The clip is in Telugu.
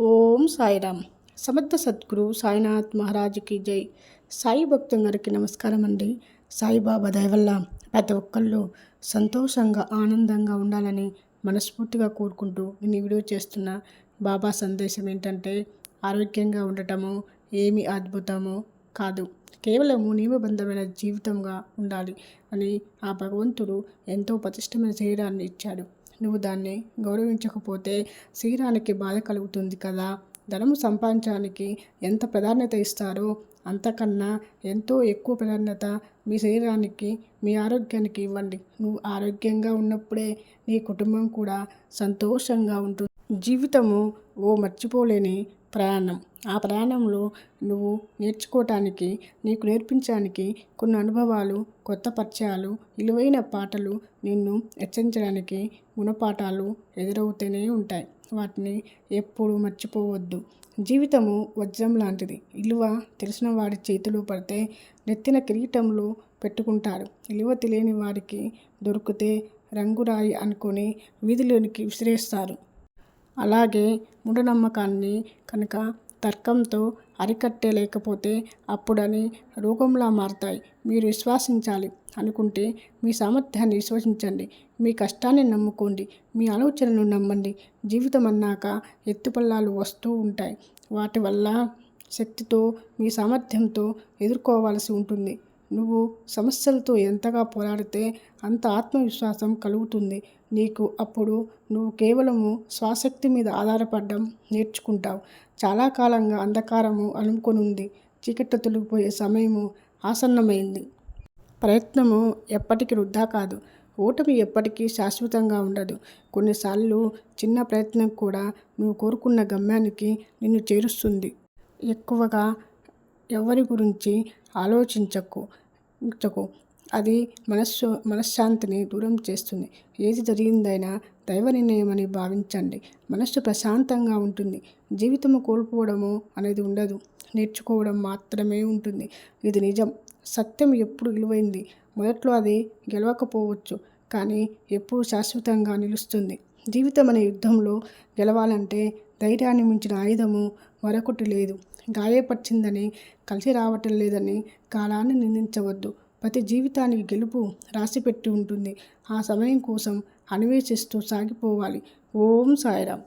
ఓం సాయిరామ్. సమర్థ సద్గురు సాయినాథ్ మహారాజుకి జై. సాయి భక్తులందరికీ నమస్కారం అండి. సాయిబాబా దయవల్ల ప్రతి ఒక్కళ్ళు సంతోషంగా ఆనందంగా ఉండాలని మనస్ఫూర్తిగా కోరుకుంటూ నేను ఈ వీడియో చేస్తున్న బాబా సందేశం ఏంటంటే ఆరోగ్యంగా ఉండటము ఏమి అద్భుతమో కాదు. కేవలము నియమబంధమైన జీవితంగా ఉండాలి అని ఆ భగవంతుడు ఎంతో పతిష్టమైన శరీరాన్ని ఇచ్చాడు. నువ్వు దాన్ని గౌరవించకపోతే శరీరానికి బాధ కలుగుతుంది కదా. ధనము సంపాదించడానికి ఎంత ప్రాధాన్యత ఇస్తారో అంతకన్నా ఎంతో ఎక్కువ ప్రాధాన్యత మీ శరీరానికి మీ ఆరోగ్యానికి ఇవ్వండి. నువ్వు ఆరోగ్యంగా ఉన్నప్పుడే నీ కుటుంబం కూడా సంతోషంగా ఉంటుంది. జీవితము ఓ మర్చిపోలేని ప్రయాణం. ఆ ప్రయాణంలో నువ్వు నేర్చుకోవటానికి నీకు నేర్పించడానికి కొన్ని అనుభవాలు కొత్త పరిచయాలు విలువైన పాటలు నిన్ను హెచ్చరించడానికి గుణపాఠాలు ఎదురవుతూనే ఉంటాయి. వాటిని ఎప్పుడు మర్చిపోవద్దు. జీవితము వజ్రం లాంటిది. విలువ తెలిసిన వాడి చేతిలో పడితే నెత్తిన కిరీటంలో పెట్టుకుంటారు. విలువ తెలియని వారికి దొరికితే రంగురాయి అనుకొని వీధిలోనికి విసిరేస్తారు. అలాగే మూఢనమ్మకాన్ని కనుక తర్కంతో అరికట్టలేకపోతే అప్పుడని రోగంలా మారతాయి. మీరు విశ్వసించాలి అనుకుంటే మీ సామర్థ్యాన్ని విశ్వసించండి. మీ కష్టాన్ని నమ్ముకోండి. మీ ఆలోచనను నమ్మండి. జీవితం అన్నాక ఎత్తుపల్లాలు వస్తూ ఉంటాయి. వాటి వల్ల శక్తితో మీ సామర్థ్యంతో ఎదుర్కోవాల్సి ఉంటుంది. నువ్వు సమస్యలతో ఎంతగా పోరాడితే అంత ఆత్మవిశ్వాసం కలుగుతుంది. నీకు అప్పుడు నువ్వు కేవలము స్వశక్తి మీద ఆధారపడడం నేర్చుకుంటావు. చాలా కాలంగా అంధకారము అలుముకొని ఉంది చీకట్లు తొలగిపోయే సమయము ఆసన్నమైంది. ప్రయత్నము ఎప్పటికీ వృద్ధా కాదు. ఓటమి ఎప్పటికీ శాశ్వతంగా ఉండదు. కొన్నిసార్లు చిన్న ప్రయత్నం కూడా నువ్వు కోరుకున్న గమ్యానికి నిన్ను చేరుస్తుంది. ఎక్కువగా ఎవరి గురించి ఆలోచించకు చకు అది మనస్సు మనశ్శాంతిని దూరం చేస్తుంది. ఏది జరిగిందైనా దైవ నిర్ణయం అని భావించండి. మనస్సు ప్రశాంతంగా ఉంటుంది. జీవితము కోల్పోవడము అనేది ఉండదు. నేర్చుకోవడం మాత్రమే ఉంటుంది. ఇది నిజం. సత్యం ఎప్పుడు విలువైంది? మొదట్లో అది గెలవకపోవచ్చు. కానీ ఎప్పుడు శాశ్వతంగా నిలుస్తుంది. జీవితం అనే యుద్ధంలో గెలవాలంటే ధైర్యాన్ని మించిన ఆయుధము మరొకటి లేదు. గాయపరిచిందని కలిసి రావటం లేదని కాలాన్ని నిందించవద్దు. ప్రతి జీవితానికి గెలుపు రాసిపెట్టి ఉంటుంది. ఆ సమయం కోసం అన్వేషిస్తూ సాగిపోవాలి. ఓం సాయిరామ్.